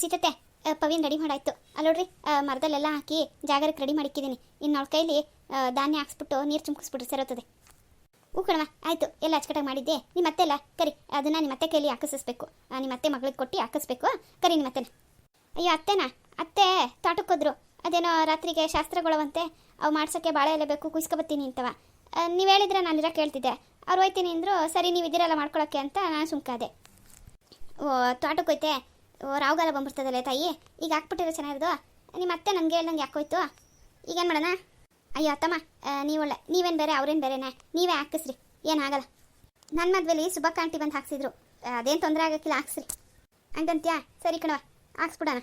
ಸೀತತೆ ಪವಿನ್ ready ಮಾಡಾಯ್ತು. ಅಲ್ಲೋಡ್ರಿ ಮರದಲ್ಲೆಲ್ಲ ಹಾಕಿ ಜಾಗರಕ್ಕೆ ready ಮಾಡಿಕ್ಕಿದ್ದೀನಿ ಇನ್ನು ಅವಳ ಕೈಲಿ ಧಾನ್ಯ ಹಾಕ್ಸ್ಬಿಟ್ಟು ನೀರು ಚುಮ್ಕಿಸ್ಬಿಟ್ರೆ ಸರೋತದೆ ಹೂ ಕಣವ ಆಯಿತು, ಎಲ್ಲ ಅಚ್ಚಕಟ್ಟಾಗಿ ಮಾಡಿದ್ದೆ. ನಿಮ್ಮ ಅತ್ತೆ ಅಲ್ಲ? ಕರಿ, ಅದನ್ನು ನಿಮ್ಮ ಅತ್ತೆ ಕೈಲಿ ಹಾಕಿಸ್ಬೇಕು. ನಿಮ್ಮ ಅತ್ತೆ ಮಗಳಿಗೆ ಕೊಟ್ಟು ಹಾಕಿಸ್ಬೇಕು ಕರಿ ನಿಮ್ಮ ಅತ್ತೆನ. ಅಯ್ಯೋ, ಅತ್ತೆನಾ? ಅತ್ತೆ ತೋಟಕ್ಕೆ ಹೋದ್ರು. ಅದೇನೋ ರಾತ್ರಿಗೆ ಶಾಸ್ತ್ರಗಳವಂತೆ, ಅವು ಮಾಡ್ಸೋಕ್ಕೆ ಬಾಳೆ ಎಲೆ ಬೇಕು ಕುಯ್ಸ್ಕೊಬತ್ತೀನಿ ಅಂತವ. ನೀವು ಹೇಳಿದ್ರೆ ನಾನು ಇರೋ ಕೇಳ್ತಿದ್ದೆ ಅವ್ರು ಹೋಯ್ತೀನಿ ಅಂದರು, ಸರಿ, ನೀವು ಇದಿರಲ್ಲ ಮಾಡ್ಕೊಳಕ್ಕೆ ಅಂತ ನಾನು ಸುಮ್ಕಾದೆ. ಓ ತೋಟಕ್ಕೆ ಹೋಯ್ತೆ? ರಾವ್ಗಾಲ ಬಂದ್ಬಿಡ್ತದಲ್ಲ ತಾಯಿ? ಈಗ ಹಾಕ್ಬಿಟ್ಟಿರೋ ಚೆನ್ನಾಗಿರೋದು? ನೀವು ಅತ್ತೆ ನನಗೆ ಹೇಳ್ದಂಗೆ ಯಾಕೋಯ್ತು? ಈಗೇನು ಮಾಡೋಣ? ಅಯ್ಯೋ ಅತ್ತಮ್ಮ ಒಳ್ಳೆ ನೀವೇನು ಬೇರೆ, ಅವ್ರೇನು ಬೇರೆನೇ? ನೀವೇ ಹಾಕಿಸ್ರಿ ಏನಾಗಲ್ಲ ನನ್ನ ಮದುವೆಲಿ ಸುಬ್ಬಕ್ಕ ಆಂಟಿ ಬಂದು ಹಾಕ್ಸಿದ್ರು. ಅದೇನು ತೊಂದರೆ ಆಗೋಕ್ಕಿಲ್ಲ, ಹಾಕ್ಸ್ರಿ. ಹಂಗಂತ್ಯಾ? ಸರಿ ಕಣವ ಹಾಕ್ಸ್ಬಿಡೋಣ.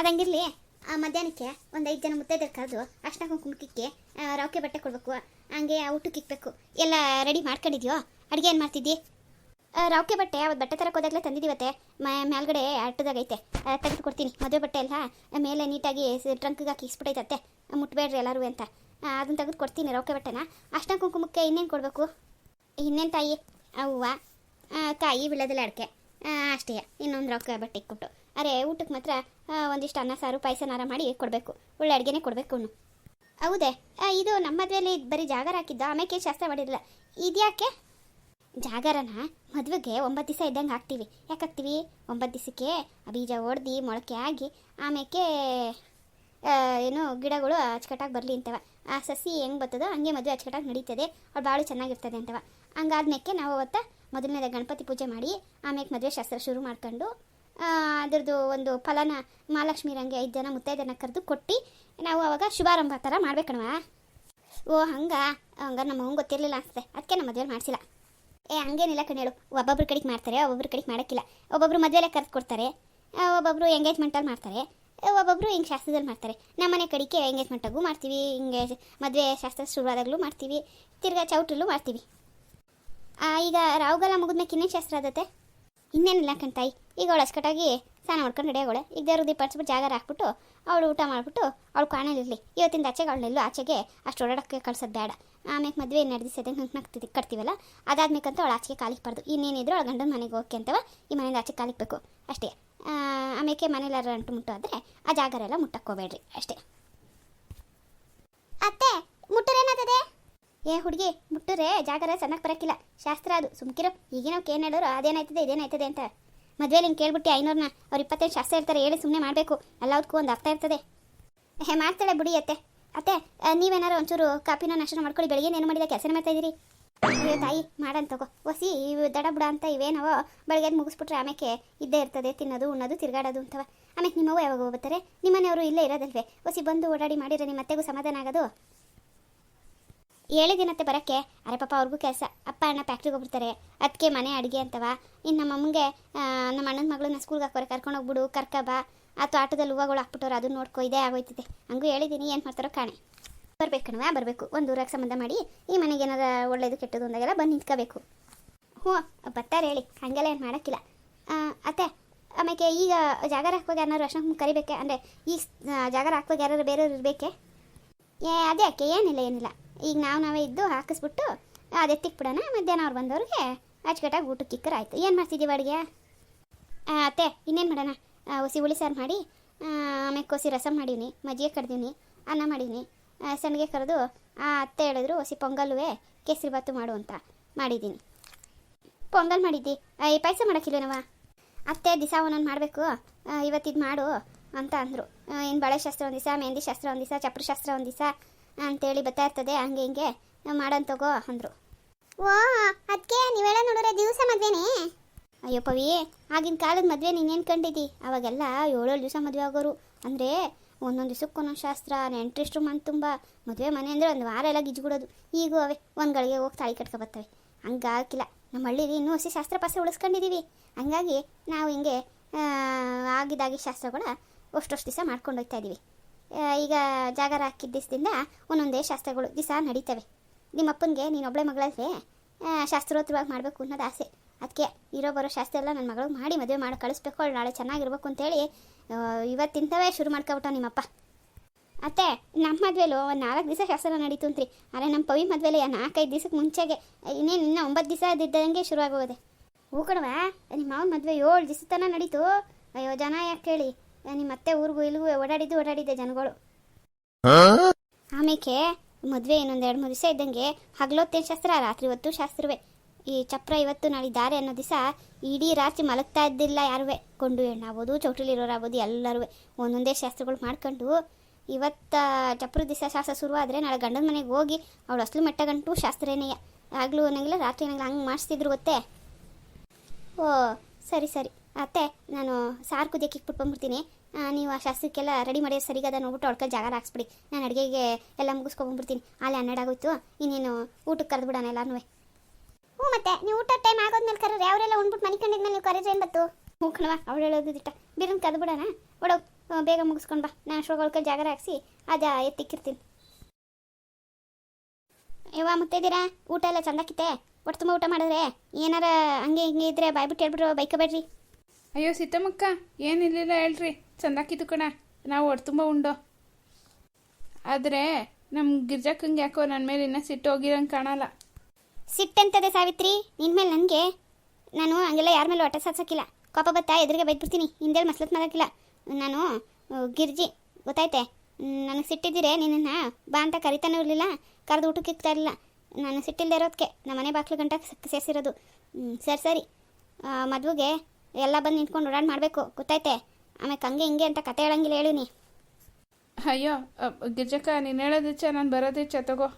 ಅದಂಗಿರಲಿ ಮಧ್ಯಾಹ್ನಕ್ಕೆ ಒಂದು ಐದು ಜನ ಮುತ್ತೈದರ್ ಕರೆದು ಅಷ್ಟ ಕುಂಕುಮಕ್ಕೆ ರೌಕೆ ಬಟ್ಟೆ ಕೊಡಬೇಕು. ಹಂಗೆ ಊಟಕ್ಕೆ ಇಕ್ಬೇಕು ಎಲ್ಲ ರೆಡಿ ಮಾಡ್ಕೊಂಡಿದ್ಯೋ? ಅಡುಗೆ ಏನು ಮಾಡ್ತಿದ್ದಿ? ರೌಕೆ ಬಟ್ಟೆ ಅವತ್ತು ಬಟ್ಟೆ ತರಕ್ಕೆ ಹೋದಾಗಲೇ ತಂದಿದ್ದೀವತ್ತೆ ಮೇಲ್ಗಡೆ ಅಟ್ಟದಾಗೈತೆ ತೆಗೆದು ಕೊಡ್ತೀನಿ. ಮದುವೆ ಬಟ್ಟೆ ಎಲ್ಲ ಮೇಲೆ ನೀಟಾಗಿ ಟ್ರಂಕ್ಗೆ ಹಾಕಿ ಇಸ್ಬಿಟ್ಟೈತತ್ತೆ. ಮುಟ್ಬೇಡ್ರಿ ಎಲ್ಲರೂ ಅಂತ. ಅದನ್ನು ತೆಗೆದು ಕೊಡ್ತೀನಿ ರೌಕೆ ಬಟ್ಟೆನ. ಅಷ್ಟ ಕುಂಕುಮಕ್ಕೆ ಇನ್ನೇನು ಕೊಡಬೇಕು? ಇನ್ನೇನು ತಾಯಿ? ಹೂವು ಕಾಯಿ ವಿಳ್ಯದೆಲೆ ಅಡಿಕೆ. ಅಷ್ಟೇ. ಇನ್ನೊಂದು ರೊಕ್ಕ ಬಟ್ಟೆ ಇಕ್ಬಿಟ್ಟು. ಅರೆ ಊಟಕ್ಕೆ ಮಾತ್ರ ಒಂದಿಷ್ಟು ಅನ್ನ, ಸಾರು, ಪಾಯಸನಾರ ಮಾಡಿ ಕೊಡಬೇಕು. ಒಳ್ಳೆ ಅಡುಗೆನೇ ಕೊಡಬೇಕು ಹೌದೇ? ಇದು ನಮ್ಮ ಮದುವೆಯಲ್ಲಿ ಬರೀ ಜಾಗರ ಹಾಕಿದ್ದು? ಆಮೇಲೆ ಶಾಸ್ತ್ರ ಮಾಡಿರಲಿಲ್ಲ ಇದ್ಯಾಕೆ? ಜಾಗರನ ಮದುವೆಗೆ ಒಂಬತ್ತು ದಿವಸ ಇದ್ದಂಗೆ ಹಾಕ್ತೀವಿ ಯಾಕೆ ಹಾಕ್ತೀವಿ ಒಂಬತ್ತು ದಿವಸಕ್ಕೆ ಬೀಜ ಒಡ್ದು ಮೊಳಕೆ ಆಗಿ ಆಮೇಲೆ ಏನು ಗಿಡಗಳು ಅಚ್ಚುಕಟ್ಟಾಗಿ ಬರಲಿ ಅಂತವ. ಆ ಸಸಿ ಹೆಂಗೆ ಬರ್ತದೋ ಹಂಗೆ ಮದುವೆ ಅಚ್ಚುಕಟ್ಟಾಗಿ ನಡೀತದೆ. ಅವ್ರು ಭಾಳ ಚೆನ್ನಾಗಿರ್ತದೆ ಅಂತವ. ಹಂಗಾದ್ಮೇಲೆ ನಾವು ಅವತ್ತು ಮೊದಲನೇದ ಗಣಪತಿ ಪೂಜೆ ಮಾಡಿ ಆಮೇಲೆ ಮದುವೆ ಶಾಸ್ತ್ರ ಶುರು ಮಾಡ್ಕೊಂಡು ಅದರದ್ದು ಒಂದು ಫಲನ ಮಹಾಲಕ್ಷ್ಮಿ ರಂಗೆ ಐದು ಜನ ಮುತ್ತೈದನ ಕರೆದು ಕೊಟ್ಟು ನಾವು ಅವಾಗ ಶುಭಾರಂಭ ಥರ ಮಾಡ್ಬೇಕಣವ. ಓ ಹಂಗ ಹಂಗ ನಮ್ಮ ಹಂಗೆ ಗೊತ್ತಿರಲಿಲ್ಲ ಅನಿಸುತ್ತೆ. ಅದಕ್ಕೆ ನಮ್ಮ ಮದುವೆ ಮಾಡಿಸಿಲ್ಲ. ಏ, ಹಂಗೇನಿಲ್ಲ ಕಣೇಳು ಒಬ್ಬೊಬ್ರು ಕಡೆಗೆ ಮಾಡ್ತಾರೆ, ಒಬ್ಬೊಬ್ರು ಕಡೆಗೆ ಮಾಡೋಕ್ಕಿಲ್ಲ. ಒಬ್ಬೊಬ್ರು ಮದುವೆಲೆ ಕರೆದು ಕೊಡ್ತಾರೆ ಒಬ್ಬೊಬ್ರು ಎಂಗೇಜ್ಮೆಂಟಲ್ಲಿ ಮಾಡ್ತಾರೆ ಒಬ್ಬೊಬ್ರು ಹಿಂಗೆ ಶಾಸ್ತ್ರದಲ್ಲಿ ಮಾಡ್ತಾರೆ. ನಮ್ಮನೆ ಕಡೆಗೆ ಎಂಗೇಜ್ಮೆಂಟಾಗೂ ಮಾಡ್ತೀವಿ, ಹಿಂಗೆ ಮದುವೆ ಶಾಸ್ತ್ರ ಶುರುವಾದಾಗಲೂ ಮಾಡ್ತೀವಿ, ತಿರ್ಗಾ ಚೌಟ್ರಲ್ಲೂ ಮಾಡ್ತೀವಿ. ಈಗ ರಾಹುಗಲ ಮುಗಿದ್ಮೇಲೆ ಇನ್ನೇನು ಶಾಸ್ತ್ರ ಆದತ್ತೆ ಇನ್ನೇನಿಲ್ಲ ಕಣ್ತಾಯಿ ಈಗ ಅವಳು ಅಸ್ಕಟ್ಟಾಗಿ ಸ್ನಾನ ಮಾಡ್ಕೊಂಡು ರೆಡಿಯಾಗೋಳೆ ಈಗ ದೇವ್ರ ದೀಪ ಜಾಗರ ಹಾಕ್ಬಿಟ್ಟು, ಅವಳು ಊಟ ಮಾಡಿಬಿಟ್ಟು, ಅವಳು ಕಾಣಲಿರಲಿ ಇವತ್ತಿಂದ ಆಚೆಗೆ ಅವಳೆಲ್ಲೂ ಆಚೆಗೆ ಅಷ್ಟು ಓಡಾಡೋಕ್ಕೆ ಕಳ್ಸೋದು ಬೇಡ ಆಮೇಲೆ ಮದುವೆ ಎರಡು ದಿವಸ ಇದ್ದಂಗೆ ಹಂಗೆ ನಗ್ತಿದ್ದೆ ಕಟ್ತೀವಲ್ಲ, ಅದಾದ್ಮೇಕಂತ ಅವಳು ಆಚೆಗೆ ಕಾಲಿಗೆ ಬಾರ್ದು ಇನ್ನೇನಿದ್ರು ಅವಳು ಗಂಡನ ಮನೆಗೆ ಹೋಗಿ ಅಂತವ ಈ ಮನೆಯಿಂದ ಆಚೆ ಕಾಲಿಕ್ಬೇಕು ಅಷ್ಟೇ. ಆಮೇಲೆ ಮನೇಲಾರ ಅಂಟು ಮುಟ್ಟು ಆದರೆ ಆ ಜಾಗರ ಎಲ್ಲ ಮುಟ್ಟಕ್ಕೋಬೇಡ್ರಿ ಅಷ್ಟೇ. ಅತ್ತೆ ಮುಟ್ಟರೇನಾಗ್ತದೆ ಏ ಹುಡುಗಿ, ಮುಟ್ಟರೆ, ಜಾಗರ ಚೆನ್ನಾಗಿ ಬರೋಕ್ಕಿಲ್ಲ ಶಾಸ್ತ್ರ ಅದು. ಸುಮ್ಕಿರೋ. ಈಗಿನವ್ಕೆ ಏನು ಹೇಳೋರು? ಅದೇನಾಯ್ತದೆ, ಇದೇನಾಯ್ತದೆ ಅಂತ. ಮದುವೆಲಿ ಹಿಂಗೆ ಕೇಳ್ಬಿಟ್ಟು ಐನೂರನ್ನ ಅವ್ರು ಇಪ್ಪತ್ತೈದು ಶಾಸ್ತ್ರ ಇರ್ತಾರೆ ಹೇಳಿ ಸುಮ್ಮನೆ ಮಾಡಬೇಕು. ಎಲ್ಲದಕ್ಕೂ ಒಂದು ಅರ್ಥ ಇರ್ತದೆ. ಹೇ, ಮಾಡ್ತಾಳೆ ಬಿಡಿ ಅತ್ತೆ. ಅತ್ತೆ ನೀವೇನಾರು ಒಂಚೂರು ಕಾಪಿನ ನಾಶನ ಮಾಡ್ಕೊಳ್ಳಿ, ಬೆಳಿಗ್ಗೆ ಏನು ಮಾಡಿದ ಕೆಲಸ ಮಾಡ್ತಾ ಇದ್ದೀರಿ? ಅಯ್ಯೋ, ತಾಯಿ ಮಾಡಂತ ತಗೋ. ಒಸಿ, ಇವು ದಡ ಬುಡ ಅಂತ ಇವೇನವೋ ಬೆಳಗ್ಗೆ ಮುಗಿಸ್ಬಿಟ್ರೆ ಆಮೇಲೆ ಇದ್ದೇ ಇರ್ತದೆ, ತಿನ್ನೋದು, ಉಣ್ಣೋದು, ತಿರ್ಗಾಡೋದು ಅಂತವ ಆಮೇಲೆ ನಿಮ್ಮವ್ವ ಯಾವಾಗ ಹೋಗ್ತಾರೆ ನಿಮ್ಮನೆಯವರು ಇಲ್ಲೇ ಇರೋದಲ್ವೇ? ಒಸಿ ಬಂದು ಓಡಾಡಿ ಮಾಡಿದ್ರೆ ನಿಮ್ಮ ಅತ್ತೆಗೂ ಸಮಾಧಾನ ಆಗೋದು? ಹೇಳಿದಿನತ್ತೆ ಬರೋಕ್ಕೆ? ಅರೆ ಪಾಪ, ಅವ್ರಿಗೂ ಕೆಲಸ. ಅಪ್ಪ, ಅಣ್ಣ ಫ್ಯಾಕ್ಟ್ರಿಗೆ ಹೋಗ್ಬಿಡ್ತಾರೆ. ಅದಕ್ಕೆ ಮನೆ ಅಡುಗೆ ಅಂತವ. ಇನ್ನು ನಮ್ಮ ಅಮ್ಮಂಗೆ ನಮ್ಮ ಅಣ್ಣನ ಮಗಳನ್ನ ಸ್ಕೂಲ್ಗೆ ಹಾಕೋರೆ ಕರ್ಕೊಂಡು ಹೋಗ್ಬಿಡು, ಕರ್ಕ ಬಾ. ಆ ತೋಟದಲ್ಲಿ ಹೂವುಗಳು ಹಾಕ್ಬಿಟ್ಟವ್ರು, ಅದನ್ನ ನೋಡ್ಕೊ, ಇದೇ ಆಗೋಯ್ತದೆ. ಹಂಗೂ ಹೇಳಿದ್ದೀನಿ ಏನು ಮಾಡ್ತಾರೋ ಕಾಣೆ. ಬರ್ಬೇಕು ಕಣವ ಬರಬೇಕು. ಒಂದು ಊರಾಗ ಸಂಬಂಧ ಮಾಡಿ, ಈ ಮನೆಗೆ ಏನಾರ ಒಳ್ಳೇದು, ಕೆಟ್ಟದು ಅಂದಾಗೆಲ್ಲ ಬಂದು ನಿಂತ್ಕೋಬೇಕು. ಹ್ಞೂ, ಬರ್ತಾರೆ ಹೇಳಿ. ಹಂಗೆಲ್ಲ ಏನು ಮಾಡೋಕ್ಕಿಲ್ಲ. ಅತ್ತೆ ಆಮೇಲೆ ಈಗ ಜಾಗರ ಹಾಕುವಾಗ ಯಾರು ಅರ್ಶನ ಕರಿಬೇಕೆ? ಅಂದರೆ ಈ ಜಾಗರ ಹಾಕುವಾಗ ಯಾರು ಬೇರೆಯವ್ರು ಇರಬೇಕೆ? ಏ, ಅದೇ ಅಕ್ಕೆ, ಏನಿಲ್ಲ ಏನಿಲ್ಲ. ಈಗ ನಾವು ನಾವೇ ಇದ್ದು ಹಾಕಿಸ್ಬಿಟ್ಟು, ಅದು ಎತ್ತಿಕ್ಬಿಡೋಣ ಮಧ್ಯಾಹ್ನ ಅವ್ರು ಬಂದವ್ರಿಗೆ ಅಚ್ಚುಕಟ್ಟಾಗಿ ಊಟಕ್ಕೆ ಇಕ್ಕರ ಆಯಿತು ಏನು ಮಾಡ್ತಿದ್ದೀವಿ ಅಡುಗೆ? ಅತ್ತೆ, ಇನ್ನೇನು ಮಾಡೋಣ? ಒಸಿ ಹುಳಿ ಸಾರು ಮಾಡಿ ಆಮೇಲೆ ಕೋಸಿ ರಸಂ ಮಾಡೀನಿ ಮಜ್ಜಿಗೆ ಕಡ್ದೀನಿ ಅನ್ನ ಮಾಡೀನಿ ಸಣ್ಣಗೆ ಕರೆದು ಅತ್ತೆ ಹೇಳಿದ್ರು ಒಸಿ ಪೊಂಗಲ್ವೇ ಕೇಸರಿ ಬಾತು ಮಾಡು ಅಂತ ಮಾಡಿದ್ದೀನಿ. ಪೊಂಗಲ್ ಮಾಡಿದ್ದಿ. ಈ ಪಾಯಸ ಮಾಡೋಕ್ಕಿಲ್ಲನವ ಅತ್ತೆ ದಿವಸ ಒಂದೊಂದು ಮಾಡಬೇಕು ಇವತ್ತಿದು ಮಾಡು ಅಂತ ಅಂದರು. ಇನ್ನು ಬಳೆ ಶಾಸ್ತ್ರ ಒಂದು ದಿವಸ ಮೆಹಂದಿ ಶಾಸ್ತ್ರ ಒಂದು ದಿವಸ ಚಪ್ರ ಶಾಸ್ತ್ರ ಒಂದು ದಿವಸ ಅಂತೇಳಿ ಬರ್ತಾ ಇರ್ತದೆ, ಹಂಗೆ ಹಿಂಗೆ ಮಾಡೋಣ ತಗೋ ಅಂದರು. ಓ ಅದಕ್ಕೆ ನೀವೆಲ್ಲ ನೋಡಿದ್ರೆ ದಿವಸ ಮದುವೆನೇ? ಅಯ್ಯೋ ಪವಿ ಆಗಿನ ಕಾಲದ ಮದುವೆ ನೀನೇನು ಕಂಡಿದ್ದಿ ಅವಾಗೆಲ್ಲ ಏಳೇಳು ದಿವಸ ಮದುವೆ ಆಗೋರು. ಅಂದರೆ ಒಂದೊಂದು ದಿವಸಕ್ಕೆ ಒಂದೊಂದು ಶಾಸ್ತ್ರ ನೆಂಟ್ರಿಸ್ಟ್ರು ಮನೆ ತುಂಬ. ಮದುವೆ ಮನೆ ಅಂದರೆ ಒಂದು ವಾರ ಎಲ್ಲ ಗಿಜ್ಬಿಡೋದು ಈಗೂ ಅವೇ, ಒಂದು ಗಳಿಗೆ ಹೋಗಿ ತಾಳಿ ಕಟ್ಕೊ ಬರ್ತವೆ. ಹಂಗಾಗಿಲ್ಲ ನಮ್ಮ ಹಳ್ಳಿಲಿ ಇನ್ನೂ ಹೊಸ ಶಾಸ್ತ್ರ ಪಾಸ್ತ್ರ ಉಳಿಸ್ಕೊಂಡಿದ್ದೀವಿ ಹಂಗಾಗಿ ನಾವು ಹಿಂಗೆ ಆಗಿದಾಗಿ ಶಾಸ್ತ್ರಗಳ ಅಷ್ಟೊಷ್ಟು ದಿವಸ ಮಾಡ್ಕೊಂಡು ಹೋಗ್ತಾ ಇದ್ದೀವಿ ಈಗ ಜಾಗರ ಹಾಕಿದ ದಿವಸದಿಂದ ಒಂದೊಂದೇ ಶಾಸ್ತ್ರಗಳು ದಿವಸ ನಡೀತವೆ. ನಿಮ್ಮಪ್ಪನಿಗೆ, ನೀನು ಒಬ್ಬಳೆ ಮಗಳಲ್ಲೇ ಶಾಸ್ತ್ರೋತ್ತರವಾಗಿ ಮಾಡಬೇಕು ಅನ್ನೋದು ಆಸೆ. ಅದಕ್ಕೆ ಇರೋ ಬರೋ ಶಾಸ್ತ್ರ ಎಲ್ಲ ನನ್ನ ಮಗಳಿಗೆ ಮಾಡಿ ಮದುವೆ ಮಾಡಿ, ಕಳಿಸ್ಬೇಕು, ಅವಳು ನಾಳೆ ಚೆನ್ನಾಗಿರ್ಬೇಕು ಅಂತೇಳಿ ಇವತ್ತಿಂತವೇ ಶುರು ಮಾಡ್ಕೊಬಿಟ್ಟ ನಿಮ್ಮಪ್ಪ. ಅತ್ತೆ ನಮ್ಮ ಮದುವೆಲು ಒಂದು ನಾಲ್ಕು ದಿವಸ ಶಾಸ್ತ್ರ ನಡೀತು ಅಂತ್ರಿ. ಆದರೆ ನಮ್ಮ ಪವಿ ಮದುವೆಲಿ ನಾಲ್ಕೈದು ದಿವಸಕ್ಕೆ ಮುಂಚೆಗೆ ಇನ್ನೇನು ಇನ್ನೂ ಒಂಬತ್ತು ದಿವಸ ಇದ್ದಂಗೆ ಶುರುವಾಗೋದೆ ಹೂ ಕಣವ ನಿಮ್ಮ ಮಾವನ ಮದುವೆ ಏಳು ದಿವಸ ತನಕ ನಡೀತು. ಅಯ್ಯೋ, ಜನ ಯಾಕೆ ಕೇಳಿ? ನಿಮ್ಮ ಅತ್ತೆ ಊರಿಗೂ ಇಲ್ಲಿಗೂ ಓಡಾಡಿದ್ದು ಓಡಾಡಿದ್ದೆ ಜನಗಳು. ಆಮೇಕೆ, ಮದುವೆ ಇನ್ನೊಂದು ಎರಡು ಮೂರು ದಿವಸ ಇದ್ದಂಗೆ ಹಗಲೊತ್ತೇನು ಶಾಸ್ತ್ರ, ರಾತ್ರಿ ಹೊತ್ತು ಶಾಸ್ತ್ರವೇ. ಈ ಚಪ್ರ ಇವತ್ತು ನಾಳೆ ಅನ್ನೋ ದಿವಸ ಇಡೀ ರಾತ್ರಿ ಮಲಗ್ತಾ ಇದ್ದಿಲ್ಲ ಯಾರುವೆ? ಕೊಂಡು ಹೆಣ್ಣಾಗ್ಬೋದು ಚೌಟ್ರಿಲಿರೋರಾಗ್ಬೋದು ಎಲ್ಲರೂ ಒಂದೊಂದೇ ಶಾಸ್ತ್ರಗಳು ಮಾಡ್ಕೊಂಡು ಇವತ್ತು ಚಪ್ರ ದಿವಸ ಶಾಸ್ತ್ರ ಶುರುವಾದರೆ ನಾಳೆ ಗಂಡನ ಮನೆಗೆ ಹೋಗಿ ಅವಳು ಅಸಲು ಮೆಟ್ಟ ಗಂಟು ಆಗಲೂ ಅನ್ನಂಗಿಲ್ಲ, ರಾತ್ರಿ ಅನ್ನಂಗಿಲ್ಲ, ಹಂಗೆ ಮಾಡಿಸ್ತಿದ್ರು ಗೊತ್ತೇ? ಓ, ಸರಿ ಸರಿ. ಅತ್ತೆ, ನಾನು ಸಾರು ಕುದಿಯಕ್ಕೆ ಇಕ್ಬಿಟ್ಟು ಬಂದ್ಬಿಡ್ತೀನಿ. ನೀವು ಆ ಶಾಸ್ತ್ರಕ್ಕೆಲ್ಲ ರೆಡಿ ಮಾಡಿ ಸರಿಗದ ನೋಡ್ಬಿಟ್ಟು ಅವ್ಳಕ್ಕೆ ಜಾಗ ಹಾಕ್ಸ್ಬಿಡಿ. ನಾನು ಅಡುಗೆಗೆ ಎಲ್ಲ ಮುಗಿಸ್ಕೊಂಡ್ಬಿಡ್ತೀನಿ ಆಲೆ ಹನ್ನೆರಡು ಆಗೋಯ್ತು. ಇನ್ನೇನು ಊಟಕ್ಕೆ ಕರೆದ್ಬಿಡೋಣ ಎಲ್ಲಾನು ಹ್ಞೂ ಮತ್ತೆ ನೀವು ಊಟ ಟೈಮ್ ಆಗೋದ್ಮೇಲೆ ಕರೆದ್ರೆ ಅವರೆಲ್ಲ ಉಂಡ್ಬಿಟ್ಟು ಮನೆ ಕಂಡಿದ್ಮೇಲೆ ನೀವು ಕರೆದ್ರೆ ಏನು ಬತ್ತು? ಹ್ಞೂ ಕಣವ ಅವಳು ಹೇಳೋದು ದಿಟ್ಟ. ಬಿರನ್ ಬಿಡೋಣ. ಒಡೋ ಬೇಗ ಮುಗಿಸ್ಕೊಂಡು ಬಾ. ನಾನು ಅಷ್ಟೊಳಗೆ ಜಾಗರ ಹಾಕ್ಸಿ ಅದ ಎತ್ತಿಕ್ಕಿರ್ತೀನಿ. ಯವ್ವ ಮುತ್ತೈದಿರಾ? ಊಟ ಎಲ್ಲ ಚಂದಾಕಿತ್ತೆ? ಒಟ್ಟು ತುಂಬ ಊಟ ಮಾಡಿದ್ರೆ? ಏನಾರ ಹಂಗೆ ಹಿಂಗೆ ಇದ್ರೆ ಬಾಯ್ಬಿಟ್ಟು ಹೇಳ್ಬಿಟ್ರು ಬೈಕಬೇಡ್ರಿ ಅಯ್ಯೋ ಸೀತಮ್ಮಕ್ಕ ಏನಿರಲಿಲ್ಲ ಹೇಳ್ರಿ. ಚಂದಾಕಿದ್ದು ಕಣ. ನಾವು ಒಟ್ಟು ತುಂಬ ಉಂಡು. ಆದರೆ ನಮ್ಮ ಗಿರ್ಜಕ್ಕಂಗೆ ಯಾಕೋ ನನ್ನ ಮೇಲೆ ಇನ್ನೂ ಸಿಟ್ಟು ಹೋಗಿರಂಗೆ ಕಾಣಲ್ಲ. ಸಿಟ್ಟಂತದೆ ಸಾವಿತ್ರಿ. ನಿನ್ಮೇಲೆ ನನಗೆ ನಾನು ಹಂಗೆಲ್ಲ ಯಾರ ಮೇಲೆ ಹೊಟ್ಟೆ ಸಾಧಿಸೋಕ್ಕಿಲ್ಲ ಕೋಪ ಬತ್ತಾ ಎದುರಿಗೆ ಬೈದ್ಬಿಡ್ತೀನಿ. ಹಿಂದೇಳಿ ಮಸ್ಲತ್ ಮಾಡೋಕ್ಕಿಲ್ಲ. ನಾನು ಗಿರ್ಜಿ, ಗೊತ್ತಾಯ್ತೆ? ನನಗೆ ಸಿಟ್ಟಿದ್ದೀರೆ ನಿನ್ನನ್ನು? ಬಾ ಅಂತ ಕರಿತಾನೂ ಇರಲಿಲ್ಲ. ಕರೆದು ಊಟಕ್ಕೆ ಇಕ್ತಾ ಇರಲಿಲ್ಲ. ನಾನು ಸಿಟ್ಟಿಲ್ಲದೆ ಇರೋದಕ್ಕೆ ನಮ್ಮ ಮನೆ ಬಾಕ್ಲು ಗಂಟ ಸೇರಿಸಿರೋದು. ಸರಿ ಸರಿ. ಮದುವೆಗೆ ಎಲ್ಲ ಬಂದು ನಿಂತ್ಕೊಂಡು ಓಡಾಡಿ ಮಾಡಬೇಕು. ಗೊತ್ತಾಯ್ತೆ? ಆಮೇಲೆ ಹಂಗೆ ಹಿಂಗೆ ಅಂತ ಕತೆ ಹೇಳಂಗಿಲ್ಲ ಹೇಳಿ ನೀ. ಅಯ್ಯೋ ಗಿರ್ಜಕ್ಕ, ನೀನು ಹೇಳೋದಿಚ್ಚ ನಾನು ಬರೋದಿಚ್ಚ ತಗೋ.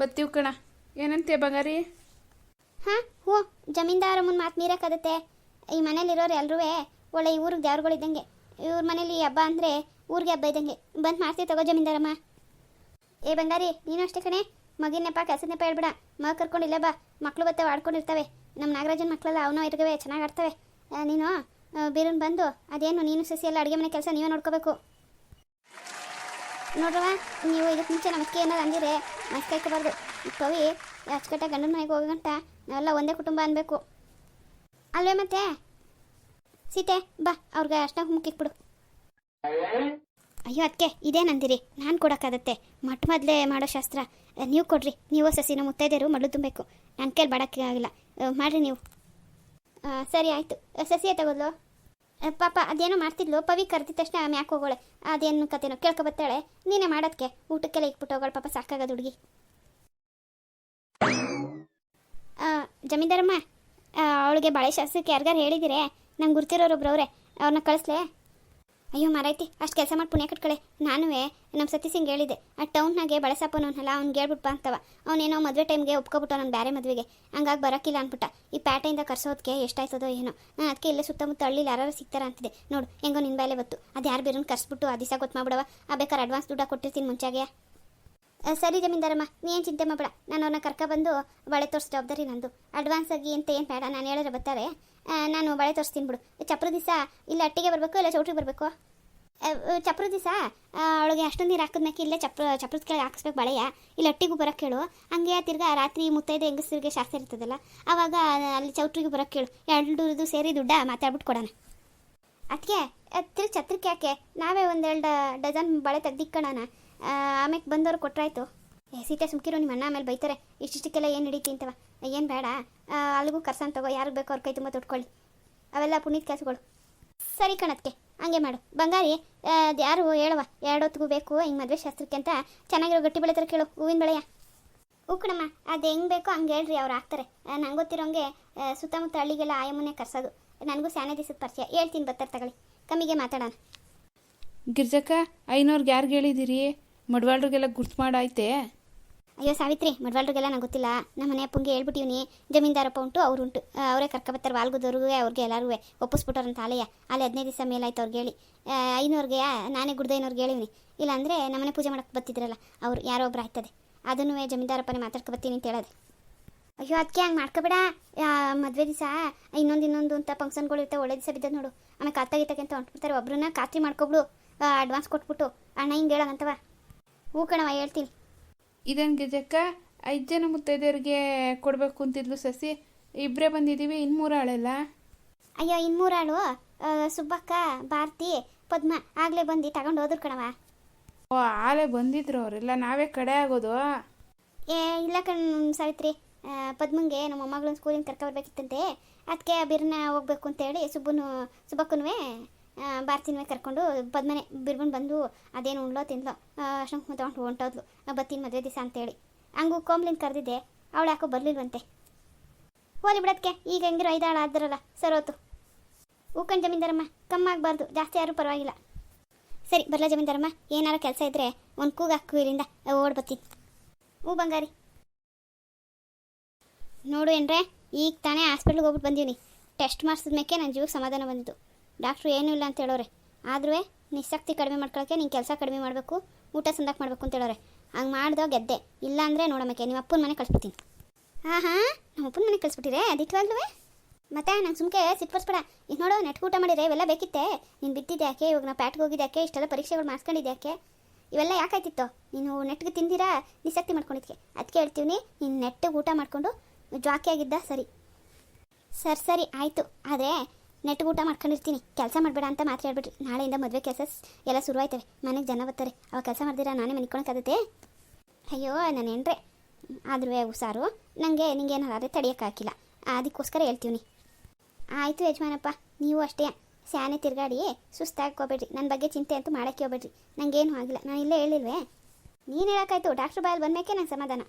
ಬತ್ತೀವಿ ಕಣ. ಏನಂತೀಯ ಬಂಗಾರಿ? ಹಾಂ ಹೋ ಜಮೀನ್ದಾರ ಮುಂದೆ ಮಾತು ಮೀರಕ್ಕಾಗತ್ತೆ ಈ ಮನೇಲಿರೋರು ಎಲ್ಲರೂ ಒಳ್ಳೆ ಈ ಊರಿಗೆ ದೇವ್ರುಗಳಿದ್ದಂಗೆ ಇವ್ರ ಮನೇಲಿ ಹಬ್ಬ ಅಂದರೆ ಊರಿಗೆ ಹಬ್ಬ ಇದ್ದಂಗೆ. ಬಂದು ಮಾಡ್ತೀವಿ ತಗೋ ಜಮೀನ್ದಾರಮ್ಮ. ಏ ಬಂಗಾರಿ, ನೀನು ಅಷ್ಟೇ ಕಣೆ. ಮಗಿನ ನೆಪ, ಕೆಲಸದ ಹೇಳ್ಬೇಡ. ಮಗ ಕರ್ಕೊಂಡು ಇಲ್ಲೇ ಬಾ. ಮಕ್ಕಳು ಬತ್ತೆ ಆಡ್ಕೊಂಡಿರ್ತವೆ. ನಮ್ಮ ನಾಗರಾಜನ ಮಕ್ಕಳೆಲ್ಲ ಅವನೋ ಇರ್ಗವೆ, ಚೆನ್ನಾಗಿ ಆಡ್ತವೆ. ನೀನು ಬೀರನ್ ಬಂದು, ಅದೇನು ನೀನು ಸಸಿ ಎಲ್ಲ ಅಡುಗೆ ಮನೆ ಕೆಲಸ ನೀವೇ ನೋಡ್ಕೋಬೇಕು. ನೋಡ್ರವ ನೀವು ಇದಕ್ಕೆ ಮುಂಚೆ ನಮಸ್ಕೆ ಏನಾದ್ರು ಅಂದಿರೆ ಹಾಕೋಬಾರ್ದು ಪವಿ ಅಚ್ಚಕಟ್ಟ ಗಂಡನ ಮನೆಗೆ ಹೋಗಂಟ ನಾವೆಲ್ಲ ಒಂದೇ ಕುಟುಂಬ ಅನ್ಬೇಕು. ಅಲ್ವೇ ಮತ್ತೆ? ಸೀತೆ, ಬಾ, ಅವ್ರಿಗೆ ಅಷ್ಟ ಮುಕ್ಕಿಕ್ಬಿಡು ಅಯ್ಯೋ ಅದಕ್ಕೆ ಇದೇನಂದಿರಿ ನಾನು ಕೊಡೋಕ್ಕಾಗತ್ತೆ. ಮೊಟ್ಟ ಮೊದಲೇ ಮಾಡೋ ಶಾಸ್ತ್ರ. ನೀವು ಕೊಡ್ರಿ. ನೀವು ಸಸಿನ ಮುತ್ತೈದೆಯರು ಮಡ್ಲು ತುಂಬಬೇಕು. ನನ್ನ ಕೈಲಿ ಬಾಡಕ್ಕೆ ಆಗಿಲ್ಲ. ಮಾಡಿರಿ ನೀವು. ಸರಿ, ಆಯಿತು. ಸಸಿಯೇ ತಗೋದ್ಲು? ಪಾಪ, ಅದೇನೋ ಮಾಡ್ತಿದ್ಲು. ಪವಿ ಕರೆದಿದ ತಕ್ಷಣ ಮ್ಯಾಕ್ ಹೋಗೋಳೆ? ಅದೇನು ಕತೆನೋ ಕೇಳ್ಕೊ ಬತ್ತಾಳೆ. ನೀನೇ ಮಾಡೋದಕ್ಕೆ ಊಟಕ್ಕೆಲ್ಲ ಇಕ್ಬಿಟ್ಟು ಹೋಗೋಳು ಪಾಪ, ಸಾಕಾಗೋದು ಹುಡುಗಿ. ಜಮೀನ್ದಾರಮ್ಮ ಅವಳಿಗೆ ಬಾಳೆ ಶಾಸ್ತ್ರಕ್ಕೆ ಯಾರಿಗಾರು ಹೇಳಿದಿರೆ, ನಂಗೆ ಗುರ್ತಿರೋರು ಒಬ್ರು ಅವ್ರೆ ಅವ್ರನ್ನ ಕಳಿಸ್ಲೆ. ಅಯ್ಯೋ ಮಾರೈತಿ ಅಷ್ಟು ಕೆಲಸ ಮಾಡಿ ಪುಣ್ಯ ಕಟ್ಕಳೆ. ನಾನು ನಮ್ಮ ಸತಿ ಸಿಂಗ್ ಹೇಳಿದೆ, ಆ ಟೌನ್ನಾಗೆ ಬಳೆ ಅವ್ನಿಗೆ ಹೇಳ್ಬಿಟ್ಟು ಅಂತವ. ಅವನೇನೋ ಮದುವೆ ಟೈಮ್ಗೆ ಒಪ್ಕೊಬಿಟ್ಟು ನಾನು ಬೇರೆ ಮದುವೆಗೆ. ಹಂಗಾಗಿ ಬರೋಕ್ಕಿಲ್ಲ ಅಂದ್ಬಿಟ್ಟ ಈ ಪ್ಯಾಟೆಯಿಂದ ಕರ್ಸೋದಕ್ಕೆ ಎಷ್ಟಾಯ್ತದೋ ಏನೋ. ನಾನು ಅದಕ್ಕೆ ಇಲ್ಲೇ ಸುತ್ತಮುತ್ತ ಹಳ್ಳಿಲಿ ಯಾರು ಸಿಗ್ತಾರ ಅಂತಿದೆ. ನೋಡು, ಹೆಂಗೋ ನಿನ್ನ ಬೇಲೆ ಬತ್ತು. ಅದು ಯಾರು ಬೇರೆ ಕರ್ಸ್ಬಿಟ್ಟು ಆ ದಿವಸ ಗೊತ್ತು ಮಾಡ್ಬಿಡವ ಆ ಬೇಕಾದ್ರೆ ಅಡ್ವಾನ್ಸ್ ದುಡ್ಡು ಕೊಟ್ಟಿರ್ತೀನಿ ಮುಂಚಾಗೆ ಸರಿ ಜಮೀನ್ದಾರಮ್ಮ ನೀ ಏನು ಚಿಂತೆ ಮಾಡಬೇಡ. ನಾನು ಕರ್ಕ ಬಂದು ಬಳೆ ತೋರಿಸ್ ಜವಾಬ್ದಾರಿ ನಂದು. ಅಡ್ವಾನ್ಸ್ ಆಗಿ ಅಂತ ಏನು ಬೇಡ, ನಾನು ಹೇಳಿದ್ರೆ ಬರ್ತಾರೆ. ನಾನು ಬಳೆ ತೋರಿಸ್ತೀನಿ ಬಿಡು. ಚಪ್ರ ದಿವಸ ಇಲ್ಲ ಅಟ್ಟಿಗೆ ಬರಬೇಕು, ಇಲ್ಲ ಚೌಟ್ರಿಗೆ ಬರಬೇಕು? ಚಪ್ರ ದಿವಸ ಅವಳಿಗೆ ಅಷ್ಟೊಂದು ನೀರು ಹಾಕಿದ್ಮ್ಯಾಕೆ ಇಲ್ಲೇ ಚಪ್ರ, ಚಪ್ರದ ಕೆಳಗೆ ಹಾಕಿಸ್ಬೇಕು ಬಳೆಯ. ಇಲ್ಲ ಅಟ್ಟಿಗೂ ಬರೋಕ್ಕೆ ಹೇಳು ಹಂಗೆ ತಿರ್ಗಾ ರಾತ್ರಿ ಮುತ್ತೈದೆ ಹೆಂಗಸರಿಗೆ ಶಾಸ್ತ್ರ ಇರ್ತದಲ್ಲ ಆವಾಗ ಅಲ್ಲಿ ಚೌಟ್ರಿಗೆ ಬರೋಕ್ಕೆ ಹೇಳು ಎರಡೂರದು ಸೇರಿ ದುಡ್ಡ ಮಾತಾಡ್ಬಿಟ್ಟು ಕೊಡೋಣ. ಅದಕ್ಕೆ ತಿರ್ಗಿ ಛತ್ರಕ್ಕೆ ಯಾಕೆ? ನಾವೇ ಒಂದೆರಡು ಡಜನ್ ಬಳೆ ತೆಗ್ದಿಕ್ಕೋಣ ಆಮೇಲೆ ಬಂದವ್ರು ಕೊಟ್ಟರಾಯ್ತು ಸೀತೆ ಸುಮ್ಕಿರೋ, ನಿಮ್ಮ ಅಣ್ಣ ಆಮೇಲೆ ಬೈತಾರೆ. ಇಷ್ಟಿಷ್ಟಕ್ಕೆಲ್ಲ ಏನು ನಡೀತಿ ಅಂತವ ಏನು ಬೇಡ. ಅಲ್ಲಿಗೂ ಕರ್ಸನ್ ತಗೋ, ಯಾರಿಗೆ ಬೇಕೋ ಅವ್ರ ಕೈ ತುಂಬ ತೊಟ್ಕೊಳ್ಳಿ. ಅವೆಲ್ಲ ಪುನೀತ್ ಕೆಲಸಗಳು. ಸರಿ ಕಣತ್ಕೆ, ಹಂಗೆ ಮಾಡು. ಬಂಗಾರಿ ಅದು ಯಾರು ಹೇಳುವ ಎರಡು ಹೊತ್ತಿಗೂ ಬೇಕು, ಹಿಂಗೆ ಮದುವೆ ಶಾಸ್ತ್ರಕ್ಕೆ ಅಂತ ಚೆನ್ನಾಗಿರೋ ಗಟ್ಟಿ ಬೆಳೆ ತರ ಕೇಳು, ಹೂವಿನ ಬೆಳೆಯ. ಕಣಮ್ಮ, ಅದು ಹೆಂಗೆ ಬೇಕೋ ಹಂಗೆ ಹೇಳ್ರಿ, ಅವ್ರು ಹಾಕ್ತಾರೆ. ನಂಗೆ ಗೊತ್ತಿರೋಂಗೆ ಸುತ್ತಮುತ್ತ ಹಳ್ಳಿಗೆಲ್ಲ ಆಯಮ್ಮನೆ ಕರ್ಸೋದು. ನನಗೂ ಸ್ಯಾನೆ ದಿವಸದ ಪರಿಚಯ. ಹೇಳ್ತೀನಿ ಬರ್ತಾರೆ ತಗೊಳ್ಳಿ. ಕಮ್ಮಿಗೆ ಮಾತಾಡೋಣ. ಗಿರ್ಜಕ್ಕ, ಐನೋರ್ಗೆ ಯಾರಿಗೆ ಹೇಳಿದಿರಿ? ಮಡ್ವಾಳ್ರಿಗೆಲ್ಲ ಗುರ್ತು ಮಾಡಾಯ್ತೆ. ಅಯ್ಯೋ ಸಾವಿತ್ರಿ, ಮಡ್ವಾಳ್ರಿಗೆಲ್ಲ ನಂಗೆ ಗೊತ್ತಿಲ್ಲ. ನಮ್ಮ ಮನೆ ಅಪ್ಪಂಗೆ ಹೇಳ್ಬಿಟ್ಟಿವ್ನಿ ಜಮೀನ್ದಾರಪ್ಪ ಉಂಟು, ಅವ್ರು ಉಂಟು. ಅವರೇ ಕರ್ಕೊಬತ್ತಾರೆ ವಾಲ್ಗುದವ್ರಿಗೆ ಅವ್ರಿಗೆ ಎಲ್ಲರಿಗೂ ಒಪ್ಪಿಸ್ಬಿಟ್ಟವ್ರಂತ ಆಲಯ. ಅಲ್ಲಿ ಹದಿನೈದು ದಿವಸ ಮೇಲಾಯ್ತು ಅವ್ರಿಗೆ ಹೇಳಿ. ಐನೂರ್ಗೆ ನಾನೇ ಗುಡ್ದೈನವ್ರಿಗೆ ಹೇಳಿವ್ನಿ. ಇಲ್ಲಾಂದರೆ ನಮ್ಮನೆ ಪೂಜೆ ಮಾಡಕ್ಕೆ ಬರ್ತಿದ್ರಲ್ಲ ಅವ್ರು ಯಾರೋ ಒಬ್ರು ಆಯ್ತದೆ. ಅದನ್ನು ಜಮೀನ್ದಾರಪ್ಪನೇ ಮಾತಾಡ್ಕೊ ಬರ್ತೀನಿ ಅಂತ ಹೇಳೋದು. ಅಯ್ಯೋ ಅದಕ್ಕೆ ಹಂಗೆ ಮಾಡ್ಕೋಬೇಡ. ಮದುವೆ ದಿವಸ ಇನ್ನೊಂದು ಇನ್ನೊಂದು ಅಂತ ಫಂಕ್ಷನ್ಗಳು ಇರ್ತವೆ ಒಳ್ಳೆ ದಿವಸ ಬಿದ್ದದ ನೋಡು. ಆಮೇಲೆ ಕತ್ತಾಗಿತ್ತಕ್ಕೆ ಅಂತ ಹೊಂಟ್ಬಿಡ್ತಾರೆ. ಒಬ್ಬರನ್ನ ಖಾತ್ರಿ ಮಾಡ್ಕೊಬಿಡು. ಅಡ್ವಾನ್ಸ್ ಕೊಟ್ಬಿಟ್ಟು ಅಣ್ಣ ಹಿಂಗೆ ಹೇಳಂತವ ಹೂ ಕಣವ ಹೇಳ್ತೀನಿ. ಇದೇನು ಗೆಜಕ್ಕ? ಐದು ಜನ ಮುತ್ತೈದೆಯರಿಗೆ ಕೊಡಬೇಕು ಅಂತಿದ್ಲು ಸಸಿ. ಇಬ್ಬರೇ ಬಂದಿದ್ದೀವಿ ಇನ್ನು ಮೂರು ಆಳೆಲ್ಲ? ಅಯ್ಯೋ ಇನ್ನೂರಾಳು ಸುಬ್ಬಕ್ಕ ಭಾರತಿ ಪದ್ಮ ಆಗಲೇ ಬಂದು ತಗೊಂಡು ಹೋದ್ರು ಕಣವ ಓ ಆಲೆ ಬಂದಿದ್ರು ಅವರೆಲ್ಲ ನಾವೇ ಕಡೆ ಆಗೋದು? ಏ ಇಲ್ಲ ಕಣ್ ಸಾವಿತ್ರಿ. ಪದ್ಮಂಗೆ ನಮ್ಮ ಮೊಮ್ಮಗಳನ್ನ ಸ್ಕೂಲಿಂದ ಕರ್ಕೊಬರ್ಬೇಕಿತ್ತಂತೆ ಅದಕ್ಕೆ ಬಿರ್ನ ಹೋಗ್ಬೇಕು ಅಂತೇಳಿ ಸುಬ್ಬನು ಸುಬ್ಬಕ್ಕೂ ಬಾರ್ತಿನ್ವೆ ಕರ್ಕೊಂಡು ಬದ್ಮನೆ ಬಿರ್ಬನ್ ಬಂದು ಅದೇನು ಉಣ್ಲೋ ತಿನ್ಲೋ ಅಷ್ಟೊಂದು ತೊಗೊಂಡು ಹೊಂಟೋದ್ಲು. ಬತ್ತೀನಿ ಮದುವೆ ದಿವಸ ಅಂತೇಳಿ. ಹಂಗೂ ಕೋಮ್ಲಿಂದ ಕರೆದಿದ್ದೆ, ಅವಳು ಯಾಕೋ ಬರಲಿಲ್ವಂತೆ. ಹೋಲಿ ಬಿಡೋದಕ್ಕೆ ಈಗ ಹೆಂಗಿರೋ ಐದಾಳ ಆದ್ರಲ್ಲ, ಸರೋತು. ಹೂಕಂಡ್ ಜಮೀನ್ದಾರಮ್ಮ, ಕಮ್ಮಾಗಬಾರ್ದು, ಜಾಸ್ತಿ ಯಾರೂ ಪರವಾಗಿಲ್ಲ. ಸರಿ, ಬರಲ ಜಮೀನ್ದಾರಮ್ಮ, ಏನಾರ ಕೆಲಸ ಇದ್ದರೆ ಒಂದು ಕೂಗು ಹಾಕು ಇಲ್ಲಿಂದ ಓಡ್ ಬತ್ತೀನಿ ಹ್ಞೂ ಬಂಗಾರಿ. ನೋಡು ಏನ್ರೆ, ಈಗ ತಾನೇ ಹಾಸ್ಪಿಟ್ಲಿಗೆ ಹೋಗ್ಬಿಟ್ಟು ಬಂದೀನಿ ಟೆಸ್ಟ್ ಮಾಡಿಸಿದ್ಮೇಕೆ ನನ್ನ ಜೀವಕ್ಕೆ ಸಮಾಧಾನ ಬಂದಿತ್ತು ಡಾಕ್ಟ್ರು ಏನೂ ಇಲ್ಲ ಅಂತ ಹೇಳೋರೆ. ಆದ್ರೂ ನಿಸ್ಸಕ್ತಿ ಕಡಿಮೆ ಮಾಡ್ಕೊಳ್ಳೋಕೆ ನೀನು ಕೆಲಸ ಕಡಿಮೆ ಮಾಡಬೇಕು, ಊಟ ಸಂದಕ್ ಮಾಡಬೇಕು ಅಂತ ಹೇಳೋರೆ. ಹಂಗೆ ಮಾಡ್ದೋ ಗೆದ್ದೆ. ಇಲ್ಲ ಅಂದರೆ ನೋಡಮ್ಮಕ್ಕೆ ನಿಮ್ಮ ಅಪ್ಪನ ಮನೆ ಕಳಿಸ್ಬಿಡ್ತೀನಿ. ಹಾಂ ಹಾಂ ನಮ್ಮ ಅಪ್ಪನ ಮನೆ ಕಳಿಸ್ಬಿಟ್ಟಿರೇ? ಅದಿಟ್ವಾಗ್ಲೂ ಮತ್ತೆ ನಂಗೆ ಸುಮ್ಕೆ ಸಿಟ್ಪಡಿಸ್ಬೇಡ. ಈಗ ನೋಡು ನೆಟ್ಗೆ ಊಟ ಮಾಡಿದ್ರೆ ಇವೆಲ್ಲ ಬೇಕಿತ್ತೆ. ನೀನು ಬಿದ್ದಿದ್ದೆ ಯಾಕೆ, ಇವಾಗ ನಾವು ಪ್ಯಾಟ್ಗೆ ಹೋಗಿದ್ದೆ ಯಾಕೆ, ಇಷ್ಟೆಲ್ಲ ಪರೀಕ್ಷೆಗಳು ಮಾಡಿಸ್ಕೊಂಡಿದ್ದೆ ಯಾಕೆ? ಇವೆಲ್ಲ ಯಾಕಾಯ್ತಿತ್ತು? ನೀನು ನೆಟ್ಗೆ ತಿಂದಿರಾ? ನಿಸಕ್ತಿ ಮಾಡ್ಕೊಂಡಿದ್ಕೆ. ಅದಕ್ಕೆ ಹೇಳ್ತೀವಿ ನೀನು ನೆಟ್ಟಿಗೆ ಊಟ ಮಾಡಿಕೊಂಡು ಜಾಕಿಯಾಗಿದ್ದ ಸರಿ. ಸರ್, ಸರಿ, ಆಯಿತು. ಆದರೆ ನೆಟ್ಗೆ ಊಟ ಮಾಡ್ಕೊಂಡಿರ್ತೀನಿ. ಕೆಲಸ ಮಾಡಬೇಡ ಅಂತ ಮಾತ್ರ ಹೇಳ್ಬಿಟ್ರಿ. ನಾಳೆಯಿಂದ ಮದುವೆ ಕೆಲಸ ಎಲ್ಲ ಶುರು ಆಯ್ತವೆ ಮನೆಗೆ ಜನ ಬರ್ತಾರೆ. ಅವಾಗ ಕೆಲಸ ಮಾಡ್ದಿರಾ? ನಾನೇ ಮನಿಕೊಳಕ್ಕಾಗತ್ತೆ. ಅಯ್ಯೋ ನಾನು ಏನ್ರೆ ಆದ್ರೂ ಹುಷಾರು. ನನಗೆ ನಿಂಗೇನಾದ್ರೆ ತಡಿಯೋಕ್ಕಾಗಿಲ್ಲ. ಅದಕ್ಕೋಸ್ಕರ ಹೇಳ್ತೀವಿ ಆಯಿತು ಯಜಮಾನಪ್ಪ, ನೀವು ಅಷ್ಟೇ. ಸ್ಯಾನೆ ತಿರ್ಗಾಡಿ ಸುಸ್ತಾಗ್ಕೋಬೇಡ್ರಿ. ನನ್ನ ಬಗ್ಗೆ ಚಿಂತೆ ಅಂತೂ ಮಾಡೋಕ್ಕೆ ಹೋಗ್ಬೇಡ್ರಿ. ನನಗೇನು ಆಗಿಲ್ಲ. ನಾನು ಇಲ್ಲೇ ಹೇಳಿಲ್ವೇ? ನೀನು ಹೇಳೋಕ್ಕಾಯ್ತು. ಡಾಕ್ಟ್ರ್ ಬಾಯಲ್ಲಿ ಬಂದಮೇಕೆ ನಂಗೆ ಸಮಾಧಾನ.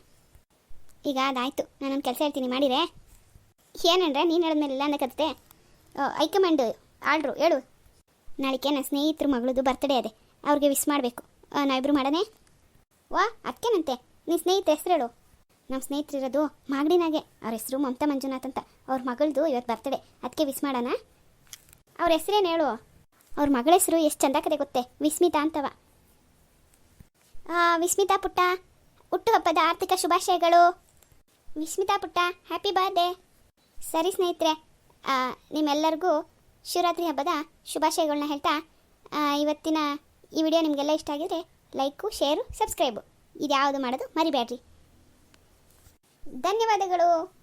ಈಗ ಅದಾಯಿತು. ನಾನೊಂದು ಕೆಲಸ ಹೇಳ್ತೀನಿ. ಮಾಡಿರೇ? ಏನಂದ್ರೆ ನೀನು ಹೇಳಿದ್ಮೇಲೆ ಇಲ್ಲ ಅನ್ನಕತ್ತೆ ಹೈಕಮಾಂಡ್ ಆರ್ಡ್ರು ಹೇಳು. ನಾಳೆಗೆ ನನ್ನ ಸ್ನೇಹಿತರ ಮಗಳದು ಬರ್ತ್ಡೇ ಅದೇ. ಅವ್ರಿಗೆ ವಿಶ್ ಮಾಡಬೇಕು. ನಾವಿಬ್ರು ಮಾಡೋಣ ವಾ ಅದಕ್ಕೇನಂತೆ ನಿನ್ನ ಸ್ನೇಹಿತರ ಹೆಸರು ಹೇಳು. ನಮ್ಮ ಸ್ನೇಹಿತರಿರೋದು ಮಾಗಡಿನಾಗೆ. ಅವ್ರ ಹೆಸರು ಮಮತಾ ಮಂಜುನಾಥ್ ಅಂತ. ಅವ್ರ ಮಗಳದು ಇವತ್ತು ಬರ್ತಡೆ ಅದಕ್ಕೆ ವಿಸ್ ಮಾಡೋಣ? ಅವ್ರ ಹೆಸರೇನು ಹೇಳು? ಅವ್ರ ಮಗಳ ಹೆಸರು ಎಷ್ಟು ಚಂದ ಕತೆ ಗೊತ್ತೇ? ವಿಸ್ಮಿತಾ ಅಂತವ. ವಿಸ್ಮಿತಾ ಪುಟ್ಟ. ಹುಟ್ಟುಹಬ್ಬದ ಆರ್ಥಿಕ ಶುಭಾಶಯಗಳು. ವಿಸ್ಮಿತಾ ಪುಟ್ಟ ಹ್ಯಾಪಿ ಬರ್ಡೇ ಸರಿ ಸ್ನೇಹಿತರೆ ನಿಮ್ಮೆಲ್ಲರಿಗೂ ಶಿವರಾತ್ರಿ ಹಬ್ಬದ ಶುಭಾಶಯಗಳನ್ನ ಹೇಳ್ತಾ ಇವತ್ತಿನ ಈ ವಿಡಿಯೋ ನಿಮಗೆಲ್ಲ ಇಷ್ಟ ಆಗಿದ್ರೆ ಲೈಕು, ಶೇರು, ಸಬ್ಸ್ಕ್ರೈಬು. ಇದ್ಯಾವುದು ಮಾಡೋದು ಮರಿಬೇಡ್ರಿ. ಧನ್ಯವಾದಗಳು.